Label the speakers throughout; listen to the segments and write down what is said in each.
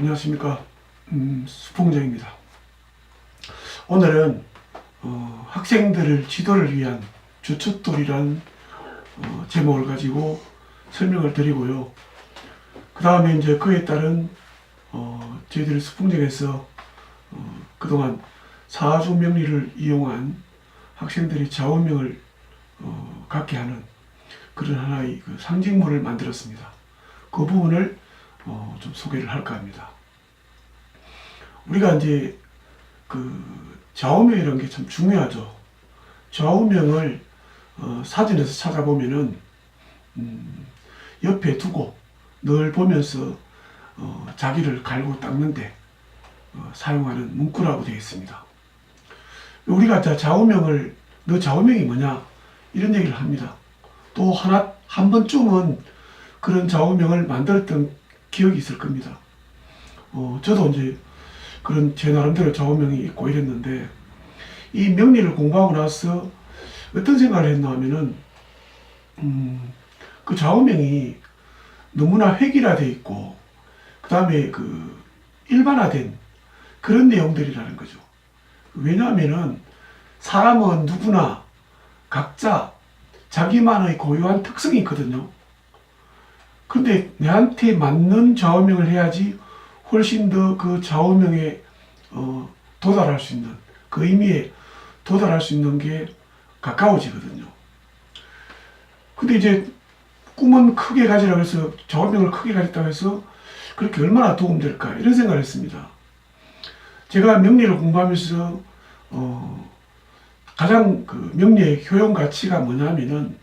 Speaker 1: 안녕하십니까 음, 수풍정입니다. 오늘은 어, 학생들을 지도를 위한 주춧돌이라는 어, 제목을 가지고 설명을 드리고요. 그 다음에 이제 그에 따른 어, 저희들 수풍정에서 어, 그동안 사주 명리를 이용한 학생들이 좌우명을 어, 갖게 하는 그런 하나의 그 상징물을 만들었습니다. 그 부분을 어, 좀 소개를 할까 합니다. 우리가 이제 그 좌우명이라는 게참 중요하죠. 좌우명을 어, 사진에서 찾아보면은 음, 옆에 두고 늘 보면서 어, 자기를 갈고 닦는데 어, 사용하는 문구라고 되어 있습니다. 우리가 자 좌우명을 너 좌우명이 뭐냐 이런 얘기를 합니다. 또 하나 한 번쯤은 그런 좌우명을 만들었던 기억이 있을 겁니다. 어, 저도 이제 그런 제 나름대로 좌우명이 있고 이랬는데 이 명리를 공부하고 나서 어떤 생각을 했나 하면은 음, 그 좌우명이 너무나 획일화돼 있고 그 다음에 그 일반화된 그런 내용들이라는 거죠. 왜냐하면은 사람은 누구나 각자 자기만의 고유한 특성이 있거든요. 근데 내한테 맞는 좌우명을 해야지 훨씬 더 그 좌우명에 어, 도달할 수 있는 그 의미에 도달할 수 있는 게 가까워지거든요. 근데 이제 꿈은 크게 가지라고 해서 좌우명을 크게 가졌다고 해서 그렇게 얼마나 도움될까 이런 생각을 했습니다. 제가 명리를 공부하면서 어, 가장 그 명리의 효용 가치가 뭐냐면은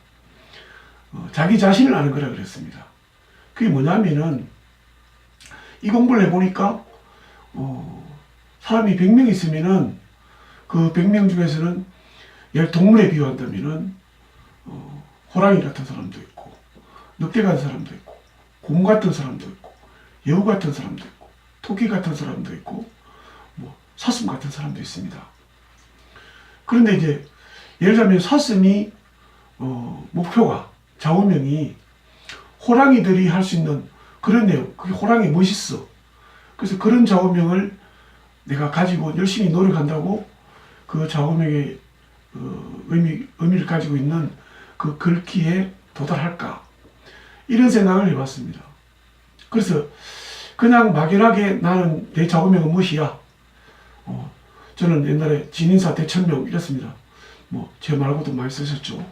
Speaker 1: 어, 자기 자신을 아는 거라 그랬습니다. 그게 뭐냐면은 이 공부를 해보니까 어, 사람이 100명 있으면은 그 100명 중에서는 예를 동물에 비유한다면은 어, 호랑이 같은 사람도 있고 늑대 같은 사람도 있고 곰 같은 사람도 있고 여우 같은 사람도 있고 토끼 같은 사람도 있고 뭐 사슴 같은 사람도 있습니다. 그런데 이제 예를 들면 사슴이 어, 목표가 좌우명이 호랑이들이 할 수 있는 그런 내용, 그게 호랑이 멋있어. 그래서 그런 좌우명을 내가 가지고 열심히 노력한다고 그 좌우명의 어, 의미, 의미를 가지고 있는 그 글귀에 도달할까? 이런 생각을 해봤습니다. 그래서 그냥 막연하게 나는 내 좌우명은 무엇이야? 어, 저는 옛날에 진인사 대천명 이랬습니다. 뭐, 제 말고도 많이 쓰셨죠.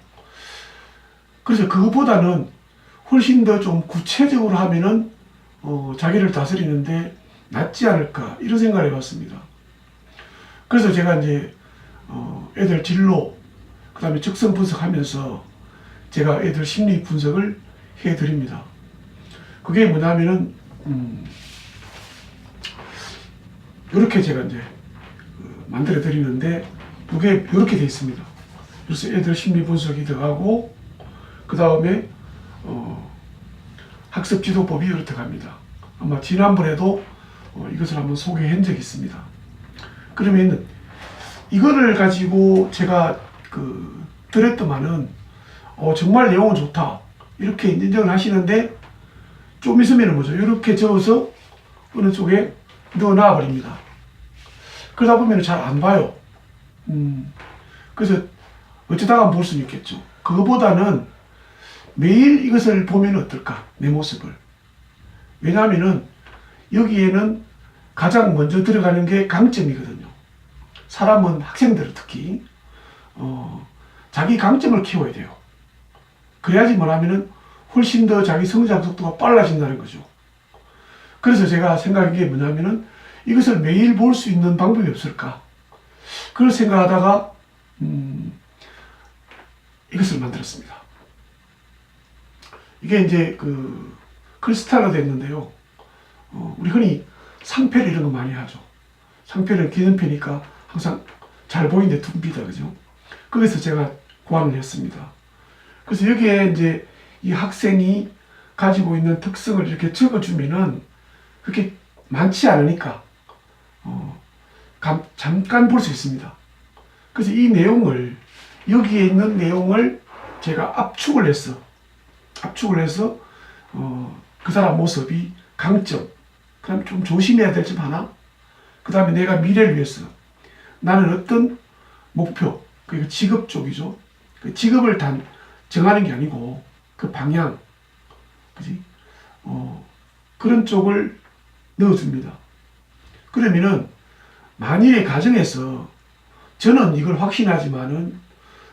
Speaker 1: 그래서 그것보다는 훨씬 더 좀 구체적으로 하면은 어, 자기를 다스리는데 낫지 않을까 이런 생각을 해봤습니다. 그래서 제가 이제 어, 애들 진로 그 다음에 적성 분석하면서 제가 애들 심리 분석을 해드립니다. 그게 뭐냐면은 음, 이렇게 제가 이제 그 만들어 드리는데 이게 이렇게 돼 있습니다. 그래서 애들 심리 분석이 들어가고 그 다음에 어, 학습 지도법이 이렇게 갑니다. 아마 지난번에도 어, 이것을 한번 소개한 적이 있습니다. 그러면 이거를 가지고 제가 그 들었더만은 어, 정말 내용은 좋다 이렇게 인정을 하시는데 좀 있으면 뭐죠? 이렇게 적어서 어느 쪽에 넣어놔 버립니다. 그러다 보면 잘 안 봐요. 음, 그래서 어쩌다가 볼 수는 있겠죠. 그거보다는 매일 이것을 보면 어떨까? 내 모습을. 왜냐하면은 여기에는 가장 먼저 들어가는 게 강점이거든요. 사람은 학생들 특히 어, 자기 강점을 키워야 돼요. 그래야지 뭐냐면은 훨씬 더 자기 성장 속도가 빨라진다는 거죠. 그래서 제가 생각한 게 뭐냐면은 이것을 매일 볼 수 있는 방법이 없을까? 그걸 생각하다가 음, 이것을 만들었습니다. 이게 이제 그 크리스탈로 됐는데요. 어, 우리 흔히 상패를 이런 거 많이 하죠. 상패는 기능패니까 항상 잘 보이는데 둥비다, 그죠? 거기서 제가 고안을 했습니다. 그래서 여기에 이제 이 학생이 가지고 있는 특성을 이렇게 적어주면은 그렇게 많지 않으니까 어, 감, 잠깐 볼 수 있습니다. 그래서 이 내용을 여기에 있는 내용을 제가 압축을 했어. 압축을 해서 어, 그 사람 모습이 강점, 그다음에 좀 조심해야 될 점 하나. 그 다음에 내가 미래를 위해서 나는 어떤 목표, 그 직업 쪽이죠. 그 직업을 단 정하는 게 아니고 그 방향, 그지? 어, 그런 쪽을 넣어줍니다. 그러면은 만일의 가정에서 저는 이걸 확신하지만은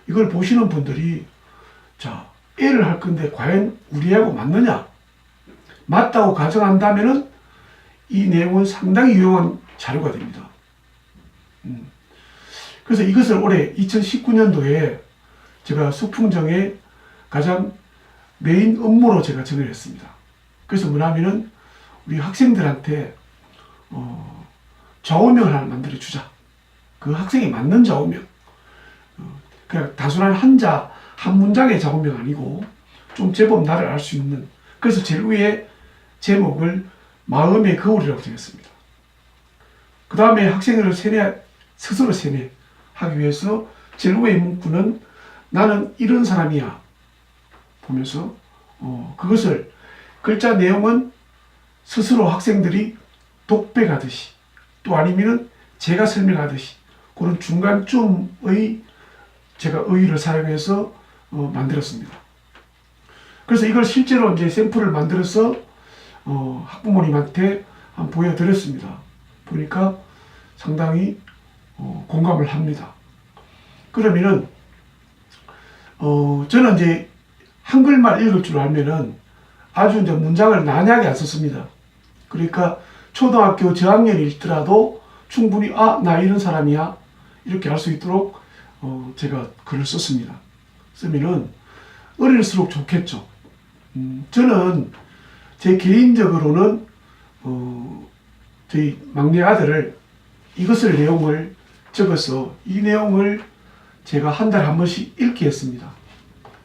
Speaker 1: 이걸 보시는 분들이 자 애를 할 건데 과연 우리하고 맞느냐? 맞다고 가정한다면은 이 내용은 상당히 유용한 자료가 됩니다. 음. 그래서 이것을 올해 2019년도에 제가 수풍정의 가장 메인 업무로 제가 정을 했습니다. 그래서 뭐냐면은 우리 학생들한테 어, 좌우명을 하나 만들어 주자. 그 학생에 맞는 좌우명. 어, 그냥 단순한 한자 한 문장의 좌우명 아니고 좀 제법 나를 알 수 있는. 그래서 제일 위에 제목을 마음의 거울이라고 정했습니다. 그 다음에 학생을 세뇌 스스로 세뇌하기 위해서 제일 위에 문구는 나는 이런 사람이야 보면서 어, 그것을 글자 내용은 스스로 학생들이 독백하듯이 또 아니면은 제가 설명하듯이 그런 중간쯤의 제가 의의를 사용해서 어, 만들었습니다. 그래서 이걸 실제로 이제 샘플을 만들어서 어, 학부모님한테 보여드렸습니다. 보니까 상당히 어, 공감을 합니다. 그러면은 어, 저는 이제 한글만 읽을 줄 알면은 아주 이제 문장을 난약하게 안 썼습니다. 그러니까 초등학교 저학년이더라도 충분히 아, 나 이런 사람이야. 이렇게 할수 있도록 어, 제가 글을 썼습니다. 쓰면은 어릴수록 좋겠죠. 음, 저는 제 개인적으로는 어, 저희 막내 아들을 이것을 내용을 적어서 이 내용을 제가 한 달에 한 번씩 읽게 했습니다.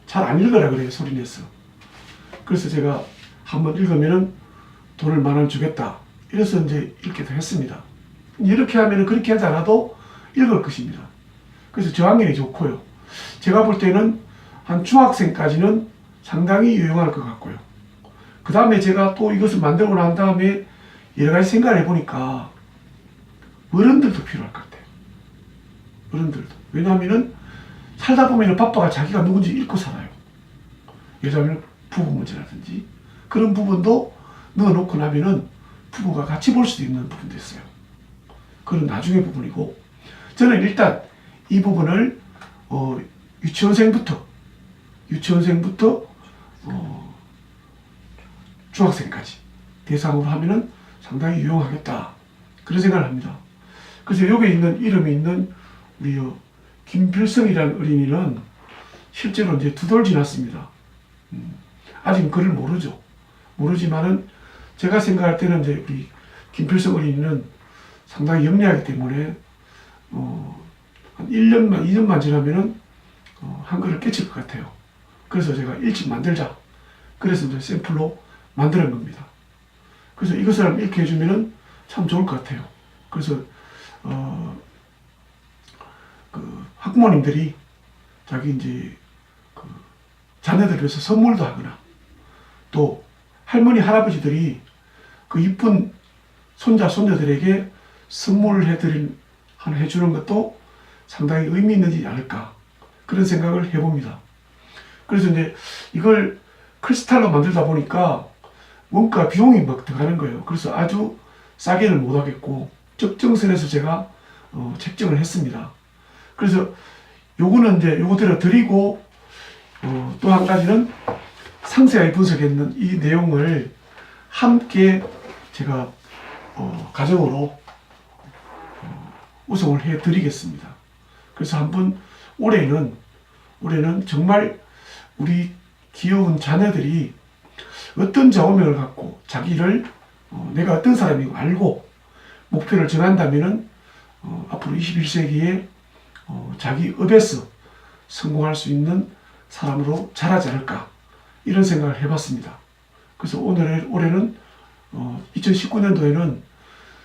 Speaker 1: 잘 안 읽으라 그래요, 소리 내서. 그래서 제가 한 번 읽으면은 돈을 만 원 주겠다. 이래서 이제 읽기도 했습니다. 이렇게 하면은 그렇게 하지 않아도 읽을 것입니다. 그래서 저학년이 좋고요. 제가 볼 때는 한 중학생까지는 상당히 유용할 것 같고요. 그 다음에 제가 또 이것을 만들고 난 다음에 여러 가지 생각을 해보니까 어른들도 필요할 것 같아요. 어른들도. 왜냐하면은 살다 보면 바빠가 자기가 누군지 잃고 살아요. 여자면 부부 문제라든지 그런 부분도 넣어놓고 나면은 부부가 같이 볼 수도 있는 부분도 있어요. 그건 나중의 부분이고 저는 일단 이 부분을 어, 유치원생부터 유치원생부터 어, 중학생까지 대상으로 하면은 상당히 유용하겠다 그런 생각을 합니다. 그래서 여기 있는 이름이 있는 우리 어, 김필성이라는 어린이는 실제로 이제 두 돌 지났습니다. 음, 아직 글을 모르죠. 모르지만은 제가 생각할 때는 이제 우리 김필성 어린이는 상당히 영리하기 때문에 어, 한 1년만, 2년만 지나면은 어, 한글을 깨칠 것 같아요. 그래서 제가 일찍 만들자. 그래서 이제 샘플로 만드는 겁니다. 그래서 이것을 이렇게 해주면은 참 좋을 것 같아요. 그래서 어, 그 학부모님들이 자기 이제 그 자녀들 위해서 선물도 하거나 또 할머니 할아버지들이 그 이쁜 손자 손녀들에게 선물을 해드린 하나 해주는 것도 상당히 의미 있는지 않을까 그런 생각을 해봅니다. 그래서 이제 이걸 크리스탈로 만들다 보니까 원가 비용이 막 들어가는 거예요. 그래서 아주 싸게는 못 하겠고 적정선에서 제가 어, 책정을 했습니다. 그래서 요거는 이제 요거대로 드리고 어, 또 한 가지는 상세하게 분석했는 이 내용을 함께 제가 어, 가정으로 어, 우송을 해 드리겠습니다. 그래서 한번 올해는 올해는 정말 우리 귀여운 자녀들이 어떤 좌우명을 갖고 자기를 어, 내가 어떤 사람이고 알고 목표를 정한다면은 어, 앞으로 21세기에 어, 자기 업에서 성공할 수 있는 사람으로 자라지 않을까 이런 생각을 해봤습니다. 그래서 오늘 올해는 어, 2019년도에는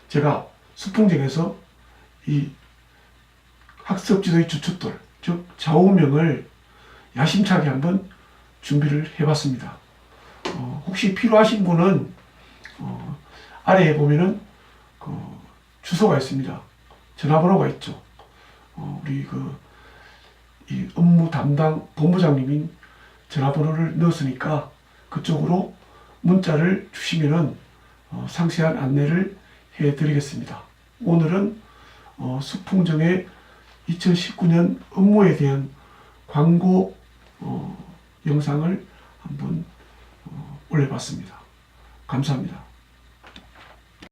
Speaker 1: 제가 수풍정에서 이 학습 지도의 주춧돌 즉 좌우명을 야심차게 한번 준비를 해봤습니다. 어, 혹시 필요하신 분은 어, 아래에 보면은 그 주소가 있습니다. 전화번호가 있죠. 어, 우리 그이 업무 담당 본부장님인 전화번호를 넣었으니까 그쪽으로 문자를 주시면은 어, 상세한 안내를 해드리겠습니다. 오늘은 어, 수풍정의 2019년 업무에 대한 광고 어, 영상을 한번 어, 올려봤습니다. 감사합니다.